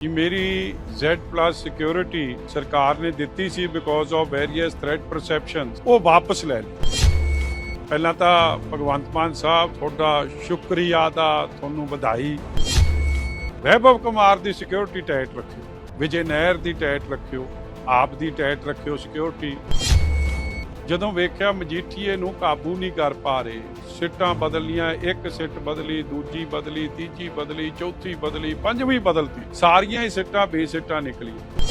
ਕਿ ਮੇਰੀ Z+ security ਸਰਕਾਰ ਨੇ ਦਿੱਤੀ ਸੀ because of various threat perceptions ਉਹ ਵਾਪਸ ਲੈ ਲਈ। ਪਹਿਲਾਂ ਤਾਂ ਭਗਵੰਤ ਮਾਨ ਸਾਹਿਬ, ਤੁਹਾਡਾ ਸ਼ੁਕਰੀਆ ਦਾ ਤੁਹਾਨੂੰ ਵਧਾਈ। ਵੈਭਵ ਕੁਮਾਰ ਦੀ ਸਿਕਿਉਰਿਟੀ ਟਾਈਟ ਰੱਖਿਓ, ਵਿਜੇ ਨਹਿਰ ਦੀ ਟਾਈਟ ਰੱਖਿਓ, ਆਪ ਦੀ ਟਾਈਟ ਰੱਖਿਓ ਸਿਕਿਉਰਿਟੀ ਜਦੋਂ ਵੇਖਿਆ ਮਜੀਠੀਏ ਨੂੰ ਕਾਬੂ ਨਹੀਂ ਕਰ ਪਾ ਰਹੇ ਸਿੱਟਾਂ ਬਦਲੀਆਂ, ਇੱਕ ਸਿੱਟ ਬਦਲੀ, ਦੂਜੀ ਬਦਲੀ, ਤੀਜੀ ਬਦਲੀ, ਚੌਥੀ ਬਦਲੀ, ਪੰਜਵੀਂ ਬਦਲਤੀ। ਸਾਰੀਆਂ ਹੀ ਸਿੱਟਾਂ ਬੇਸਿੱਟਾਂ ਨਿਕਲੀਆਂ।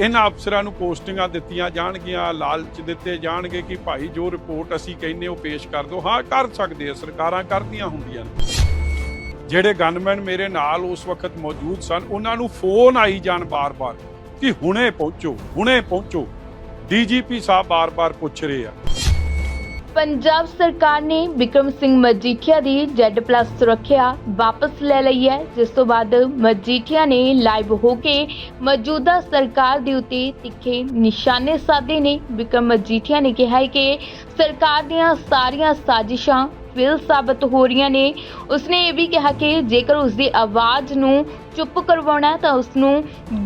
ਇਹਨਾਂ ਅਫਸਰਾਂ ਨੂੰ ਪੋਸਟਿੰਗਾਂ ਦਿੱਤੀਆਂ ਜਾਣਗੀਆਂ, ਲਾਲਚ ਦਿੱਤੇ ਜਾਣਗੇ ਕਿ ਭਾਈ ਜੋ ਰਿਪੋਰਟ ਅਸੀਂ ਕਹਿੰਨੇ ਉਹ ਪੇਸ਼ ਕਰ ਦਿਓ ਹਾਂ, ਕਰ ਸਕਦੇ ਆ, ਸਰਕਾਰਾਂ ਕਰਦੀਆਂ ਹੁੰਦੀਆਂ ਨੇ। ਜਿਹੜੇ ਗਨਮੈਨ ਮੇਰੇ ਨਾਲ ਉਸ ਵਕਤ ਮੌਜੂਦ ਸਨ, ਉਹਨਾਂ ਨੂੰ ਫੋਨ ਆਈ ਜਾਣ ਬਾਰ-ਬਾਰ ਕਿ ਹੁਣੇ ਪਹੁੰਚੋ ਹੁਣੇ ਪਹੁੰਚੋ। ਡੀਜੀਪੀ ਸਾਹਿਬ ਬਾਰ-ਬਾਰ ਪੁੱਛ ਰਹੇ ਆ। ਪੰਜਾਬ ਸਰਕਾਰ ਨੇ ਵਿਕਰਮ ਸਿੰਘ ਮਜੀਠੀਆ ਦੀ Z+ ਸੁਰੱਖਿਆ ਵਾਪਸ ਲੈ ਲਈ ਹੈ, ਜਿਸ ਤੋਂ ਬਾਅਦ ਮਜੀਠੀਆ ਨੇ ਲਾਈਵ ਹੋ ਕੇ ਮੌਜੂਦਾ ਸਰਕਾਰ ਦੇ ਉੱਤੇ ਤਿੱਖੇ ਨਿਸ਼ਾਨੇ ਸਾਧੇ ਨੇ। ਵਿਕਰਮ ਮਜੀਠੀਆ ਨੇ ਕਿਹਾ ਹੈ ਕਿ ਸਰਕਾਰ ਦੀਆਂ ਸਾਰੀਆਂ ਸਾਜ਼ਿਸ਼ਾਂ ਫੇਲ ਸਾਬਤ ਹੋ ਰਹੀਆਂ ਨੇ। ਉਸਨੇ ਇਹ ਵੀ ਕਿਹਾ ਕਿ ਜੇਕਰ ਉਸਦੀ ਆਵਾਜ਼ ਨੂੰ ਚੁੱਪ ਕਰਵਾਉਣਾ ਤਾਂ ਉਸ ਨੂੰ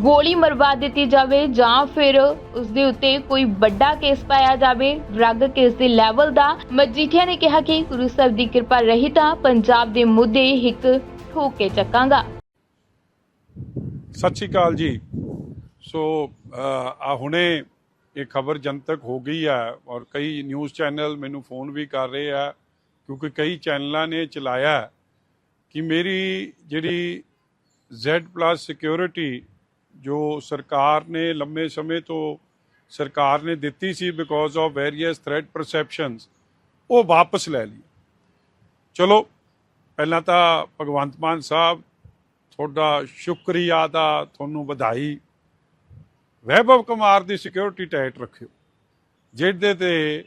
ਗੋਲੀ ਮਰਵਾ ਦਿੱਤੀ ਜਾਵੇ ਜਾਂ ਫਿਰ ਉਸ ਦੇ ਉੱਤੇ ਕੋਈ ਵੱਡਾ ਕੇਸ ਪਾਇਆ ਜਾਵੇ। ਡਰੱਗ ਕੇਸ ਦੇ ਲੈਵਲ ਦਾ ਮਜੀਠੀਆ ਨੇ ਕਿਹਾ ਕਿ ਗੁਰੂ ਸਾਹਿਬ ਦੀ ਕਿਰਪਾ ਰਹੀ ਤਾਂ ਪੰਜਾਬ ਦੇ ਮੁੱਦੇ ਹਿੱਕ ਠੋਕ ਕੇ ਚੱਕਾਂਗਾ। ਸਤਿ ਸ਼੍ਰੀ ਅਕਾਲ ਜੀ। ਸੋ ਆ ਹੁਣੇ ਇਹ ਖਬਰ ਜਨਤਕ ਹੋ ਗਈ ਹੈ ਔਰ ਕਈ ਨਿਊਜ਼ ਚੈਨਲ ਮੈਨੂੰ ਫੋਨ ਵੀ ਕਰ ਰਹੇ ਆ। ਕਿਉਂਕਿ ਕਈ ਚੈਨਲਾਂ ਨੇ ਚਲਾਇਆ ਕਿ ਮੇਰੀ ਜਿਹੜੀ Z+ ਸਿਕਿਉਰਿਟੀ ਜੋ ਸਰਕਾਰ ਨੇ ਲੰਮੇ ਸਮੇਂ ਤੋਂ ਸਰਕਾਰ ਨੇ ਦਿੱਤੀ ਸੀ because of various threat perceptions ਉਹ ਵਾਪਸ ਲੈ ਲਈ। ਚਲੋ, ਪਹਿਲਾਂ ਤਾਂ ਭਗਵੰਤ ਮਾਨ ਸਾਹਿਬ, ਤੁਹਾਡਾ ਸ਼ੁਕਰੀਆ ਦਾ ਤੁਹਾਨੂੰ ਵਧਾਈ। ਵੈਭਵ ਕੁਮਾਰ ਦੀ ਸਿਕਿਉਰਿਟੀ ਟਾਈਟ ਰੱਖਿਓ। ਜਿਹਦੇ ਤੇ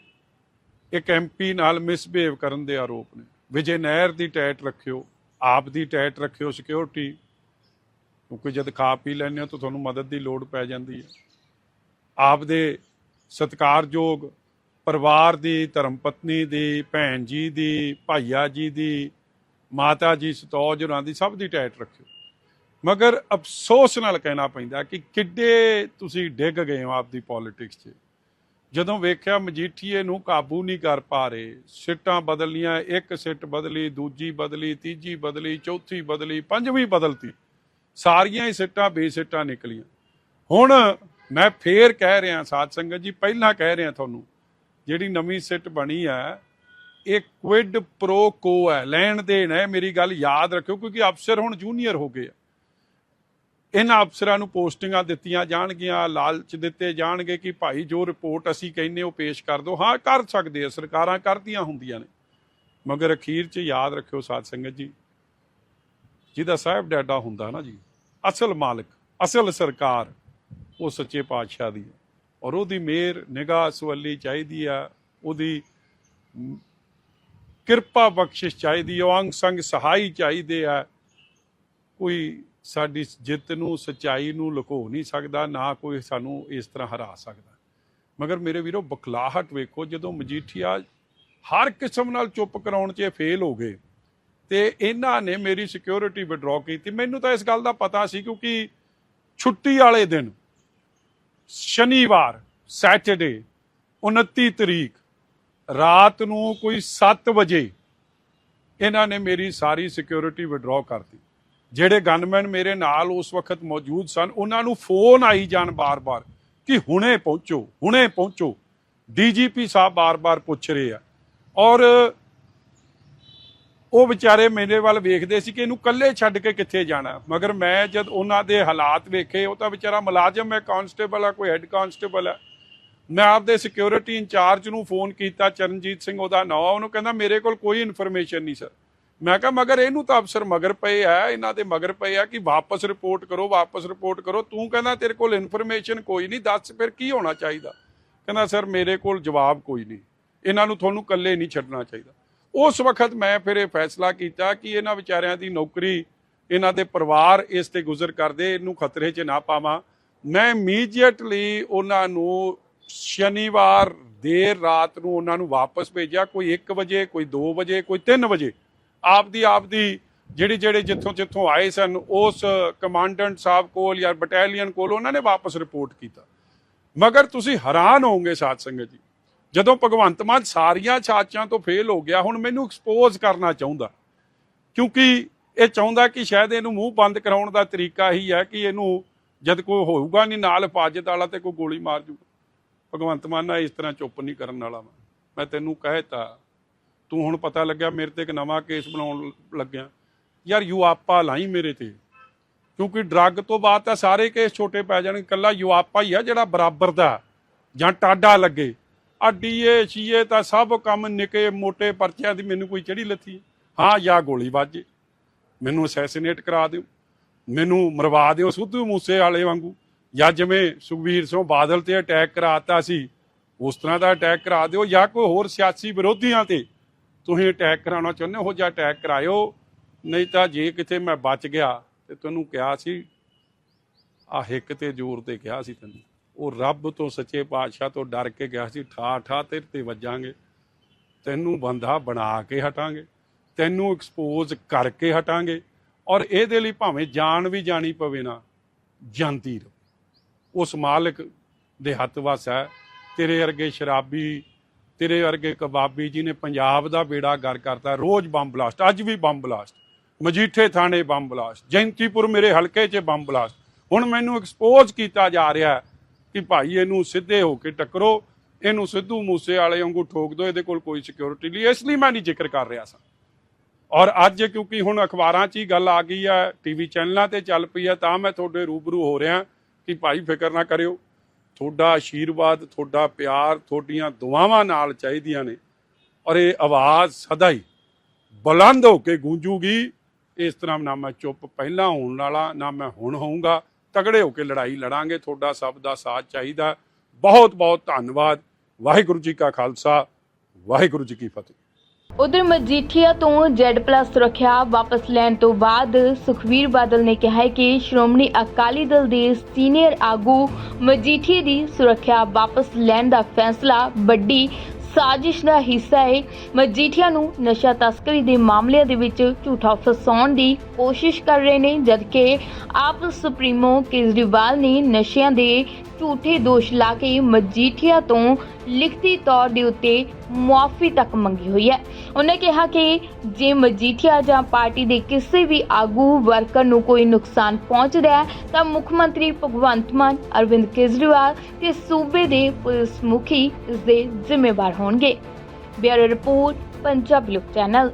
ਇੱਕ ਐਮਪੀ ਨਾਲ ਮਿਸਬਿਹੇਵ ਕਰਨ ਦੇ ਆਰੋਪ ਨੇ। ਵਿਜੇ ਨਹਿਰ ਦੀ ਟੈਟ ਰੱਖਿਓ, ਆਪ ਦੀ ਟੈਟ ਰੱਖਿਓ ਸਿਕਿਉਰਿਟੀ ਕਿਉਂਕਿ ਜਦ ਖਾ ਪੀ ਲੈਂਦੇ ਹੋ ਤਾਂ ਤੁਹਾਨੂੰ ਮਦਦ ਦੀ ਲੋੜ ਪੈ ਜਾਂਦੀ ਹੈ। ਆਪ ਦੇ ਸਤਿਕਾਰਯੋਗ ਪਰਿਵਾਰ ਦੀ ਧਰਮ ਪਤਨੀ ਦੀ, ਭੈਣ ਜੀ ਦੀ, ਭਾਈਆ ਜੀ ਦੀ, ਮਾਤਾ ਜੀ, ਸਤੌਜ ਹੋਰਾਂ ਦੀ ਸਭ ਦੀ ਟੈਟ ਰੱਖਿਓ। ਮਗਰ ਅਫਸੋਸ ਨਾਲ ਕਹਿਣਾ ਪੈਂਦਾ ਕਿ ਕਿੱਡੇ ਤੁਸੀਂ ਡਿੱਗ ਗਏ ਹੋ ਆਪਦੀ ਪੋਲਿਟਿਕਸ 'ਚ। ਜਦੋਂ ਵੇਖਿਆ ਮਜੀਠੀਏ ਨੂੰ ਕਾਬੂ ਨਹੀਂ ਕਰ ਪਾ ਰਹੇ, ਸਿੱਟਾਂ ਬਦਲੀਆਂ, ਇੱਕ ਸਿੱਟ ਬਦਲੀ, ਦੂਜੀ ਬਦਲੀ, ਤੀਜੀ ਬਦਲੀ, ਚੌਥੀ ਬਦਲੀ, ਪੰਜਵੀਂ ਬਦਲਤੀ, ਸਾਰੀਆਂ ਹੀ ਸਿੱਟਾਂ ਬੇਸਿੱਟਾਂ ਨਿਕਲੀਆਂ। ਹੁਣ ਮੈਂ ਫੇਰ ਕਹਿ ਰਿਹਾ, ਸਾਧ ਸੰਗਤ ਜੀ, ਪਹਿਲਾਂ ਕਹਿ ਰਿਹਾ ਤੁਹਾਨੂੰ, ਜਿਹੜੀ ਨਵੀਂ ਸਿੱਟ ਬਣੀ ਹੈ, ਇਹ ਕੁਇਡ ਪ੍ਰੋ ਕੋ ਹੈ, ਲੈਣ ਦੇਣ ਹੈ, ਮੇਰੀ ਗੱਲ ਯਾਦ ਰੱਖਿਓ, ਕਿਉਂਕਿ ਅਫਸਰ ਹੁਣ ਜੂਨੀਅਰ ਹੋ ਗਏ ਆ। ਇਹਨਾਂ ਅਫਸਰਾਂ ਨੂੰ ਪੋਸਟਿੰਗਾਂ ਦਿੱਤੀਆਂ ਜਾਣਗੀਆਂ, ਲਾਲਚ ਦਿੱਤੇ ਜਾਣਗੇ ਕਿ ਭਾਈ ਜੋ ਰਿਪੋਰਟ ਅਸੀਂ ਕਹਿੰਨੇ ਉਹ ਪੇਸ਼ ਕਰ ਦਿਓ। ਹਾਂ, ਕਰ ਸਕਦੇ ਆ, ਸਰਕਾਰਾਂ ਕਰਦੀਆਂ ਹੁੰਦੀਆਂ ਨੇ। ਮਗਰ ਅਖੀਰ 'ਚ ਯਾਦ ਰੱਖਿਓ ਸਾਧ ਸੰਗਤ ਜੀ, ਜਿਹਦਾ ਸਾਹਿਬ ਡਾਡਾ ਹੁੰਦਾ ਨਾ ਜੀ, ਅਸਲ ਮਾਲਕ, ਅਸਲ ਸਰਕਾਰ, ਉਹ ਸੱਚੇ ਪਾਤਸ਼ਾਹ ਦੀ ਹੈ। ਔਰ ਉਹਦੀ ਮਿਹਰ, ਨਿਗਾਹ, ਸਵੱਲੀ ਚਾਹੀਦੀ ਆ, ਉਹਦੀ ਕਿਰਪਾ ਬਖਸ਼ਿਸ਼ ਚਾਹੀਦੀ ਉਹ ਅੰਗ ਸੰਗ ਸਹਾਈ ਚਾਹੀਦੇ ਆ। ਕੋਈ ਸਾਡੀ ਜਿੱਤ ਨੂੰ, ਸਚਾਈ ਨੂੰ ਲੁਕੋ ਨਹੀਂ ਸਕਦਾ, ਨਾ ਕੋਈ ਸਾਨੂੰ ਇਸ ਤਰ੍ਹਾਂ ਹਰਾ ਸਕਦਾ। ਮਗਰ ਮੇਰੇ ਵੀਰੋ, ਬਖਲਾਹਟ ਵੇਖੋ, ਜਦੋਂ ਮਜੀਠੀਆ ਹਰ ਕਿਸਮ ਨਾਲ ਚੁੱਪ ਕਰਾਉਣ 'ਚ ਫੇਲ ਹੋ ਗਏ, ਤੇ ਇਹਨਾਂ ਨੇ ਮੇਰੀ ਸਿਕਿਉਰਿਟੀ ਵਿਡਰਾਅ ਕੀਤੀ। ਮੈਨੂੰ ਤਾਂ ਇਸ ਗੱਲ ਦਾ ਪਤਾ ਸੀ, ਕਿਉਂਕਿ ਛੁੱਟੀ ਵਾਲੇ ਦਿਨ, ਸ਼ਨੀਵਾਰ ਸੈਟਰਡੇ 29 ਤਰੀਕ, ਰਾਤ ਨੂੰ ਕੋਈ 7 ਵਜੇ ਇਹਨਾਂ ਨੇ ਮੇਰੀ ਸਾਰੀ ਸਿਕਿਉਰਿਟੀ ਵਿਡਰਾਅ ਕਰਤੀ ਜਿਹੜੇ ਗਨਮੈਨ ਮੇਰੇ ਨਾਲ ਉਸ ਵਕਤ ਮੌਜੂਦ ਸਨ, ਉਹਨਾਂ ਨੂੰ ਫੋਨ ਆਈ ਜਾਣ ਬਾਰ-ਬਾਰ ਕਿ ਹੁਣੇ ਪਹੁੰਚੋ ਹੁਣੇ ਪਹੁੰਚੋ। ਡੀਜੀਪੀ ਸਾਹਿਬ ਬਾਰ-ਬਾਰ ਪੁੱਛ ਰਹੇ ਆ। ਔਰ ਉਹ ਵਿਚਾਰੇ ਮੇਰੇ ਵੱਲ ਵੇਖਦੇ ਸੀ ਕਿ ਇਹਨੂੰ ਇਕੱਲੇ ਛੱਡ ਕੇ ਕਿੱਥੇ ਜਾਣਾ ਮਗਰ ਮੈਂ ਜਦ ਉਹਨਾਂ ਦੇ ਹਾਲਾਤ ਵੇਖੇ, ਉਹ ਤਾਂ ਵਿਚਾਰਾ ਮੁਲਾਜ਼ਮ ਹੈ, ਕਾਂਸਟੇਬਲ ਆ, ਕੋਈ ਹੈੱਡ ਕਾਂਸਟੇਬਲ ਆ ਮੈਂ ਆਪਦੇ ਸਿਕਿਉਰਿਟੀ ਇੰਚਾਰਜ ਨੂੰ ਫੋਨ ਕੀਤਾ, ਚਰਨਜੀਤ ਸਿੰਘ ਉਹਦਾ ਨਾਂ ਉਹਨੂੰ ਕਹਿੰਦਾ, ਮੇਰੇ ਕੋਲ ਕੋਈ ਇਨਫੋਰਮੇਸ਼ਨ ਨਹੀਂ, ਸਰ। ਮੈਂ ਕਿਹਾ, ਮਗਰ ਇਹਨੂੰ ਤਾਂ ਅਫਸਰ ਮਗਰ ਪਏ ਆ, ਇਹਨਾਂ ਦੇ ਮਗਰ ਪਏ ਆ ਕਿ ਵਾਪਸ ਰਿਪੋਰਟ ਕਰੋ, ਵਾਪਸ ਰਿਪੋਰਟ ਕਰੋ। ਤੂੰ ਕਹਿੰਦਾ, ਤੇਰੇ ਕੋਲ ਇਨਫੋਰਮੇਸ਼ਨ ਕੋਈ ਨਹੀਂ, ਦੱਸ ਫਿਰ ਕੀ ਹੋਣਾ ਚਾਹੀਦਾ? ਕਹਿੰਦਾ, ਸਰ, ਮੇਰੇ ਕੋਲ ਜਵਾਬ ਕੋਈ ਨਹੀਂ। ਇਹਨਾਂ ਨੂੰ ਤੁਹਾਨੂੰ ਇਕੱਲੇ ਨਹੀਂ ਛੱਡਣਾ ਚਾਹੀਦਾ। ਉਸ ਵਕਤ ਮੈਂ ਫਿਰ ਇਹ ਫੈਸਲਾ ਕੀਤਾ ਕਿ ਇਹਨਾਂ ਵਿਚਾਰਿਆਂ ਦੀ ਨੌਕਰੀ, ਇਹਨਾਂ ਦੇ ਪਰਿਵਾਰ ਇਸ ਤੇ ਗੁਜ਼ਰ ਕਰਦੇ, ਇਹਨੂੰ ਖਤਰੇ 'ਚ ਨਾ ਪਾਵਾਂ। ਮੈਂ ਇਮੀਡੀਏਟਲੀ ਉਹਨਾਂ ਨੂੰ ਸ਼ਨੀਵਾਰ ਦੇਰ ਰਾਤ ਨੂੰ ਉਹਨਾਂ ਨੂੰ ਵਾਪਸ ਭੇਜਿਆ। ਕੋਈ 1 ਵਜੇ, ਕੋਈ 2 ਵਜੇ, ਕੋਈ 3 ਵਜੇ। ਆਪਦੀ ਆਪਦੀ ਜਿਹੜੇ ਜਿਹੜੇ ਜਿੱਥੋਂ ਜਿੱਥੋਂ ਆਏ ਸਨ, ਉਸ ਕਮਾਂਡੈਂਟ ਸਾਹਿਬ ਕੋਲ ਜਾਂ ਬਟਾਲੀਅਨ ਕੋਲ ਉਹਨਾਂ ਨੇ ਵਾਪਸ ਰਿਪੋਰਟ ਕੀਤਾ। ਮਗਰ ਤੁਸੀਂ ਹੈਰਾਨ ਹੋਵੋਗੇ ਸਾਧ ਸੰਗਤ ਜੀ, ਜਦੋਂ ਭਗਵੰਤ ਮਾਨ ਸਾਰੀਆਂ ਛਾਚਾਂ ਤੋਂ ਫੇਲ ਹੋ ਗਿਆ, ਹੁਣ ਮੈਨੂੰ ਐਕਸਪੋਜ਼ ਕਰਨਾ ਚਾਹੁੰਦਾ। ਕਿਉਂਕਿ ਇਹ ਚਾਹੁੰਦਾ ਕਿ ਸ਼ਾਇਦ ਇਹਨੂੰ ਮੂੰਹ ਬੰਦ ਕਰਾਉਣ ਦਾ ਤਰੀਕਾ ਹੀ ਹੈ ਕਿ ਇਹਨੂੰ ਜਦ ਕੋਈ ਹੋਊਗਾ ਨਹੀਂ, ਨਾਲ ਹਿਫਾਜ਼ਤ ਵਾਲਾ ਤੇ ਕੋਈ ਗੋਲੀ ਮਾਰ ਜੂਗਾ। ਭਗਵੰਤ ਮਾਨ ਨਾਲ ਇਸ ਤਰ੍ਹਾਂ ਚੁੱਪ ਨਹੀਂ ਕਰਨ ਵਾਲਾ ਮੈਂ। ਮੈਂ ਤੈਨੂੰ ਕਹਿਤਾ ਤੂੰ ਹੁਣ ਪਤਾ ਲੱਗਿਆ ਮੇਰੇ ਤੇ ਇੱਕ ਨਵਾਂ ਕੇਸ ਬਣਾਉਣ ਲੱਗਿਆ। ਯਾਰ ਯੂਆਪਾ ਲਾਈ ਮੇਰੇ ਤੇ। ਕਿਉਂਕਿ ਡਰੱਗ ਤੋਂ ਬਾਅਦ ਤਾਂ ਸਾਰੇ ਕੇਸ ਛੋਟੇ ਪੈ ਜਾਣਗੇ ਇਕੱਲਾ ਯੂਆਪਾ ਹੀ ਆ ਜਿਹੜਾ ਬਰਾਬਰ ਦਾ, ਜਾਂ ਟਾਡਾ ਲੱਗੇ। ਆ ਡੀਏ ਸੀਏ ਤਾਂ ਸਭ ਕੰਮ ਨਿੱਕੇ ਮੋਟੇ ਪਰਚਿਆਂ ਦੀ ਮੈਨੂੰ ਕੋਈ ਚੜੀ ਲੱਥੀ। ਹਾਂ, ਜਾਂ ਗੋਲੀ ਵੱਜੇ ਮੈਨੂੰ ਅਸੈਸੀਨੇਟ ਕਰਾ ਦਿਓ। ਮੈਨੂੰ ਮਰਵਾ ਦਿਓ ਸਿੱਧੂ ਮੂਸੇ ਵਾਲੇ ਵਾਂਗੂ। ਜਾਂ ਜਿਵੇਂ ਸੁਖਬੀਰ ਸਿੰਘ ਬਾਦਲ ਤੇ ਅਟੈਕ ਕਰਾਤਾ ਸੀ, ਉਸ ਤਰ੍ਹਾਂ ਦਾ ਅਟੈਕ ਕਰਾ ਦਿਓ, ਜਾਂ ਕੋਈ ਹੋਰ ਸਿਆਸੀ ਵਿਰੋਧੀਆਂ ਤੇ। ਤੁਸੀਂ ਅਟੈਕ ਕਰਾਉਣਾ ਚਾਹੁੰਦੇ ਹੋ ਜਾਂ ਅਟੈਕ ਕਰਾਇਓ। ਨਹੀਂ ਤਾਂ ਜੇ ਕਿਤੇ ਮੈਂ ਬਚ ਗਿਆ ਤੇ ਤੈਨੂੰ ਕਿਹਾ ਸੀ ਆ ਹਿੱਕ ਤੇ ਜ਼ੋਰ ਤੇ ਕਿਹਾ ਸੀ ਤੈਨੂੰ। ਉਹ ਰੱਬ ਤੋਂ ਸੱਚੇ ਪਾਤਸ਼ਾਹ ਤੋਂ ਡਰ ਕੇ ਗਿਆ ਸੀ ਠਾ ਠਾ ਤੇਰੇ ਤੇ ਵੱਜਾਂਗੇ। ਤੈਨੂੰ ਬੰਦਾ ਬਣਾ ਕੇ ਹਟਾਂਗੇ, ਤੈਨੂੰ ਐਕਸਪੋਜ਼ ਕਰਕੇ ਹਟਾਂਗੇ। ਔਰ ਇਹਦੇ ਲਈ ਭਾਵੇਂ ਜਾਨ ਵੀ ਜਾਣੀ ਪਵੇ ਨਾ, ਜਾਂਦੀ ਰਹੋ। ਉਸ ਮਾਲਕ ਦੇ ਹੱਥ ਵਸ ਹੈ, ਤੇਰੇ ਅਰਗੇ ਸ਼ਰਾਬੀ ਤੇਰੇ ਵਰਗੇ ਕਬਾਬੀ ਜੀ ਨੇ ਪੰਜਾਬ ਦਾ ਬੇੜਾ ਗਰ ਕਰਤਾ, ਰੋਜ਼ ਬੰਬ ਬਲਾਸਟ, ਅੱਜ ਵੀ ਬੰਬ ਬਲਾਸਟ। ਮਜੀਠੇ ਥਾਣੇ ਬੰਬ ਬਲਾਸਟ, ਜੈਂਤੀਪੁਰ ਮੇਰੇ ਹਲਕੇ 'ਚ ਬੰਬ ਬਲਾਸਟ। ਹੁਣ ਮੈਨੂੰ ਐਕਸਪੋਜ਼ ਕੀਤਾ ਜਾ ਰਿਹਾ ਕਿ ਭਾਈ ਇਹਨੂੰ ਸਿੱਧੇ ਹੋ ਕੇ ਟੱਕਰੋ, ਇਹਨੂੰ ਸਿੱਧੂ ਮੂਸੇ ਵਾਲੇ ਵਾਂਗੂ ਠੋਕ ਦਿਓ, ਇਹਦੇ ਕੋਲ ਕੋਈ ਸਿਕਿਉਰਿਟੀ ਨਹੀਂ, ਇਸ ਲਈ ਮੈਂ ਨਹੀਂ ਜ਼ਿਕਰ ਕਰ ਰਿਹਾ ਸਾਂ ਔਰ ਅੱਜ ਕਿਉਂਕਿ ਹੁਣ ਅਖਬਾਰਾਂ 'ਚ ਹੀ ਗੱਲ ਆ ਗਈ ਹੈ ਟੀਵੀ ਚੈਨਲਾਂ ਤੇ ਚੱਲ ਪਈ ਹੈ, ਤਾਂ ਮੈਂ ਤੁਹਾਡੇ ਰੂਬਰੂ ਹੋ ਰਿਹਾ ਕਿ ਭਾਈ ਫਿਕਰ ਨਾ ਕਰਿਓ। ਤੁਹਾਡਾ ਆਸ਼ੀਰਵਾਦ ਤੁਹਾਡਾ ਪਿਆਰ ਤੁਹਾਡੀਆਂ ਦੁਆਵਾਂ ਨਾਲ ਚਾਹੀਦੀਆਂ ਨੇ ਔਰ ਇਹ ਆਵਾਜ਼ ਸਦਾ ਹੀ ਬੁਲੰਦ ਹੋ ਕੇ ਗੂੰਜੂਗੀ। ਇਸ ਤਰ੍ਹਾਂ ਨਾ ਮੈਂ ਚੁੱਪ ਪਹਿਲਾਂ ਹੋਣ ਵਾਲਾ, ਨਾ ਮੈਂ ਹੁਣ ਹੋਊਂਗਾ। ਤਗੜੇ ਹੋ ਕੇ ਲੜਾਈ ਲੜਾਂਗੇ, ਤੁਹਾਡਾ ਸਭ ਦਾ ਸਾਥ ਚਾਹੀਦਾ। ਬਹੁਤ ਬਹੁਤ ਧੰਨਵਾਦ। ਵਾਹਿਗੁਰੂ ਜੀ ਕਾ ਖਾਲਸਾ, ਵਾਹਿਗੁਰੂ ਜੀ ਕੀ ਫਤਿਹ। ਉਧਰ ਮਜੀਠੀਆ ਤੋਂ ਜ਼ੈਡ ਪਲੱਸ ਸੁਰੱਖਿਆ ਵਾਪਸ ਲੈਣ ਤੋਂ ਬਾਅਦ ਸੁਖਵੀਰ ਬਾਦਲ ਨੇ ਕਿਹਾ ਕਿ ਸ਼੍ਰੋਮਣੀ ਅਕਾਲੀ ਦਲ ਦੇ ਸੀਨੀਅਰ ਆਗੂ ਮਜੀਠੀਆ ਦੀ ਸੁਰੱਖਿਆ ਵਾਪਸ ਲੈਣ ਦਾ ਫੈਸਲਾ ਵੱਡੀ ਸਾਜ਼ਿਸ਼ ਦਾ ਹਿੱਸਾ ਹੈ। ਮਜੀਠੀਆ ਨੂੰ ਨਸ਼ਾ ਤਸਕਰੀ ਦੇ ਮਾਮਲਿਆਂ ਦੇ ਵਿੱਚ ਝੂਠਾ ਫਸਾਉਣ ਦੀ ਕੋਸ਼ਿਸ਼ ਕਰ ਰਹੇ ਨੇ, ਜਦਕਿ ਆਪ ਸੁਪਰੀਮੋ ਕੇਜਰੀਵਾਲ ਨੇ ਨਸ਼ਿਆਂ ਦੇ ਝੂਠੇ ਦੋਸ਼ ਲਾ ਕੇ ਮਜੀਠੀਆ ਤੋਂ ਲਿਖਤੀ ਤੌਰ ਦੇ ਉੱਤੇ ਮੁਆਫੀ ਤੱਕ ਮੰਗੀ ਹੋਈ ਹੈ। ਉਹਨੇ ਕਿਹਾ ਕਿ ਜੇ ਮਜੀਠੀਆ ਜਾਂ ਪਾਰਟੀ ਦੇ ਕਿਸੇ ਵੀ ਆਗੂ ਵਰਕਰ ਨੂੰ ਕੋਈ ਨੁਕਸਾਨ ਪਹੁੰਚਦਾ ਹੈ, ਤਾਂ ਮੁੱਖ ਮੰਤਰੀ ਭਗਵੰਤ ਮਾਨ, ਅਰਵਿੰਦ ਕੇਜਰੀਵਾਲ ਤੇ ਸੂਬੇ ਦੇ ਪੁਲਿਸ ਮੁਖੀ ਇਸ ਦੇ ਜ਼ਿੰਮੇਵਾਰ ਹੋਣਗੇ। ਬਿਊਰੋ ਰਿਪੋਰਟ, ਪੰਜਾਬ ਲੋਕ ਚੈਨਲ।